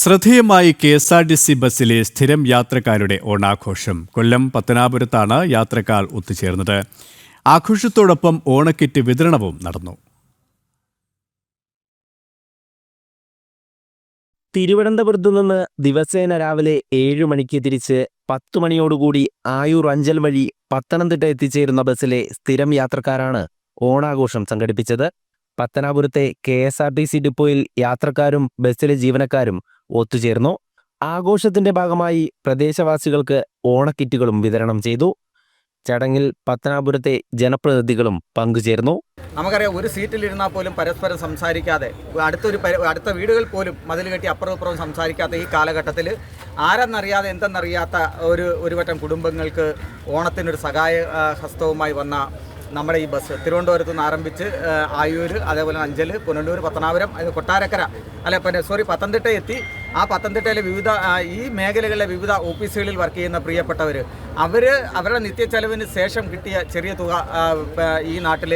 ശ്രദ്ധേയമായി K S R T C ബസ്സിലെ സ്ഥിരം യാത്രക്കാരുടെ ഓണാഘോഷം. കൊല്ലം പത്തനാപുരത്താണ് യാത്രക്കാർ ഒത്തുചേർന്നത്. ആഘോഷത്തോടൊപ്പം ഓണക്കിറ്റ് വിതരണവും നടന്നു. തിരുവനന്തപുരത്തു നിന്ന് ദിവസേന രാവിലെ ഏഴു മണിക്ക് തിരിച്ച് പത്തു മണിയോടുകൂടി ആയൂർ അഞ്ചൽ വഴി പത്തനംതിട്ട എത്തിച്ചേരുന്ന ബസ്സിലെ സ്ഥിരം യാത്രക്കാരാണ് ഓണാഘോഷം സംഘടിപ്പിച്ചത്. പത്തനാപുരത്തെ K S R T C ഡിപ്പോയിൽ യാത്രക്കാരും ബസ്സിലെ ജീവനക്കാരും ഒത്തുചേർന്നു. ആഘോഷത്തിന്റെ ഭാഗമായി പ്രദേശവാസികൾക്ക് ഓണക്കിറ്റുകളും വിതരണം ചെയ്തു. ചടങ്ങിൽ പത്തനാപുരത്തെ ജനപ്രതിനിധികളും പങ്കുചേർന്നു. നമുക്കറിയാം ഒരു സീറ്റിലിരുന്നാൽ പോലും പരസ്പരം സംസാരിക്കാതെ അടുത്തൊരു അടുത്ത വീടുകൾ പോലും മതിൽ കെട്ടി അപ്പുറം ഇപ്പുറവും സംസാരിക്കാത്ത ഈ കാലഘട്ടത്തിൽ ആരെന്നറിയാതെ എന്തെന്നറിയാത്ത ഒരു ഒരു വട്ടം കുടുംബങ്ങൾക്ക് ഓണത്തിനൊരു സഹായ ഹസ്തവുമായി വന്ന നമ്മുടെ ഈ ബസ്. തിരുവനന്തപുരത്ത് നിന്ന് ആരംഭിച്ച് ആയൂർ അതേപോലെ അഞ്ചൽ പുനലൂർ പത്തനാപുരം കൊട്ടാരക്കര അല്ല പിന്നെ സോറി പത്തനംതിട്ട എത്തി. ആ പത്തനംതിട്ടയിലെ വിവിധ ഈ മേഖലകളിലെ വിവിധ ഓഫീസുകളിൽ വർക്ക് ചെയ്യുന്ന പ്രിയപ്പെട്ടവർ അവർ അവരുടെ നിത്യച്ചെലവിന് ശേഷം കിട്ടിയ ചെറിയ തുക ഈ നാട്ടിൽ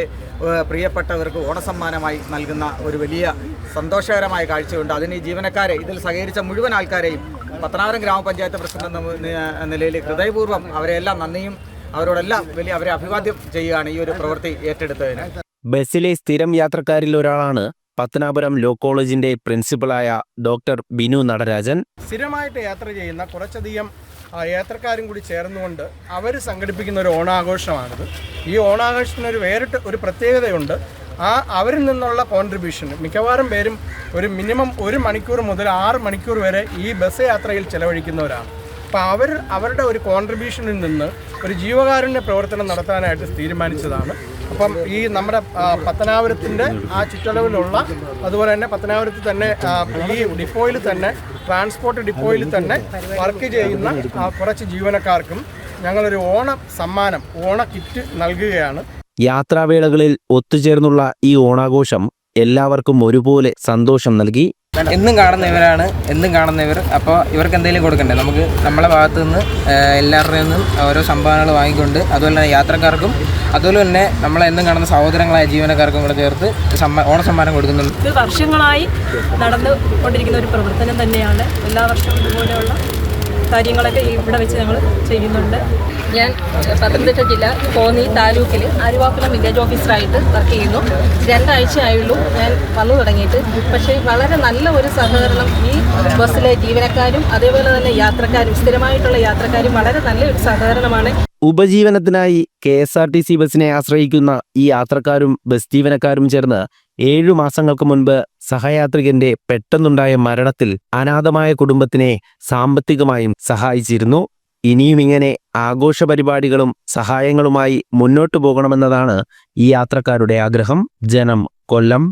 പ്രിയപ്പെട്ടവർക്ക് ഓണസമ്മാനമായി നൽകുന്ന ഒരു വലിയ സന്തോഷകരമായ കാഴ്ചയുണ്ട്. അതിന് ഈ ജീവനക്കാരെ ഇതിൽ സഹകരിച്ച മുഴുവൻ ആൾക്കാരെയും പത്തനാപുരം ഗ്രാമപഞ്ചായത്ത് പ്രസിഡന്റ് എന്ന നിലയിൽ ഹൃദയപൂർവം അവരെല്ലാം നന്ദിയും അവരോടെല്ലാം വലിയ അവരെ അഭിവാദ്യം ചെയ്യുകയാണ് ഈ ഒരു പ്രവൃത്തി ഏറ്റെടുത്തതിന്. ബസ്സിലെ സ്ഥിരം യാത്രക്കാരിൽ ഒരാളാണ് പത്തനാപുരം ലോ കോളേജിന്റെ പ്രിൻസിപ്പലായ ഡോക്ടർ ബിനു നടരാജൻ. സ്ഥിരമായിട്ട് യാത്ര ചെയ്യുന്ന കുറച്ചധികം യാത്രക്കാരും കൂടി ചേർന്നുകൊണ്ട് അവർ സംഘടിപ്പിക്കുന്ന ഒരു ഓണാഘോഷമാണിത്. ഈ ഓണാഘോഷത്തിന് ഒരു വേറിട്ട് ഒരു പ്രത്യേകതയുണ്ട്. ആ അവരിൽ നിന്നുള്ള കോൺട്രിബ്യൂഷൻ മിക്കവാറും പേരും ഒരു മിനിമം ഒരു മണിക്കൂർ മുതൽ ആറ് മണിക്കൂർ വരെ ഈ ബസ് യാത്രയിൽ ചെലവഴിക്കുന്നവരാണ്. അപ്പോൾ അവർ അവരുടെ ഒരു കോൺട്രിബ്യൂഷനിൽ നിന്ന് ഒരു ജീവകാരുണ്യ പ്രവർത്തനം നടത്താനായിട്ട് തീരുമാനിച്ചതാണ്. അപ്പം ഈ നമ്മുടെ പത്തനാപുരത്തിന്റെ ആ ചുറ്റളവിലുള്ള അതുപോലെ തന്നെ പത്തനാപുരത്ത് തന്നെ ഈ ഡിപ്പോയിൽ തന്നെ ട്രാൻസ്പോർട്ട് ഡിപ്പോയിൽ തന്നെ വർക്ക് ചെയ്യുന്ന കുറച്ച് ജീവനക്കാർക്കും ഞങ്ങളൊരു ഓണ സമ്മാനം ഓണ കിറ്റ് നൽകുകയാണ്. യാത്രാവേളകളിൽ ഒത്തുചേർന്നുള്ള ഈ ഓണാഘോഷം എല്ലാവർക്കും ഒരുപോലെ സന്തോഷം നൽകി. എന്നും കാണുന്ന ഇവരാണ് എന്നും കാണുന്നവർ. അപ്പോൾ ഇവർക്ക് എന്തെങ്കിലും കൊടുക്കണ്ടേ? നമുക്ക് നമ്മളെ ഭാഗത്തു നിന്ന് എല്ലാവരുടെയും നിന്നും ഓരോ സംഭാവനകൾ വാങ്ങിക്കൊണ്ട് അതുപോലെ തന്നെ യാത്രക്കാർക്കും അതുപോലെ തന്നെ നമ്മളെ എന്നും കാണുന്ന സഹോദരങ്ങളായ ജീവനക്കാർക്കും കൂടെ ചേർത്ത് ഓണ സമ്മാനം കൊടുക്കുന്നുണ്ട്. ഇത് വർഷങ്ങളായി നടന്നു കൊണ്ടിരിക്കുന്ന ഒരു പ്രവർത്തനം തന്നെയാണ് എല്ലാ വർഷവും ഇതുപോലെയുള്ള കാര്യങ്ങളൊക്കെ ഇവിടെ വെച്ച് ഞങ്ങൾ ചെയ്യുന്നുണ്ട്. ഞാൻ പത്തനംതിട്ട ജില്ല കോന്നി താലൂക്കിൽ ആലുവാക്കുളം വില്ലേജ് ഓഫീസറായിട്ട് വർക്ക് ചെയ്യുന്നു. രണ്ടാഴ്ച ആയുള്ളൂ ഞാൻ വന്നു തുടങ്ങിയിട്ട്. പക്ഷേ വളരെ നല്ല ഒരു സഹകരണം ഈ ബസ്സിലെ ജീവനക്കാരും അതേപോലെ തന്നെ യാത്രക്കാരും സ്ഥിരമായിട്ടുള്ള യാത്രക്കാരും വളരെ നല്ലൊരു സഹകരണമാണ്. ഉപജീവനത്തിനായി K S R T C ബസ്സിനെ ആശ്രയിക്കുന്ന ഈ യാത്രക്കാരും ബസ് ജീവനക്കാരും ചേർന്ന് ഏഴു മാസങ്ങൾക്ക് മുൻപ് സഹയാത്രികന്റെ പെട്ടെന്നുണ്ടായ മരണത്തിൽ അനാഥമായ കുടുംബത്തിനെ സാമ്പത്തികമായും സഹായിച്ചിരുന്നു. ഇനിയും ഇങ്ങനെ ആഘോഷ പരിപാടികളും സഹായങ്ങളുമായി മുന്നോട്ടു പോകണമെന്നതാണ് ഈ യാത്രക്കാരുടെ ആഗ്രഹം. ജനം കൊല്ലം.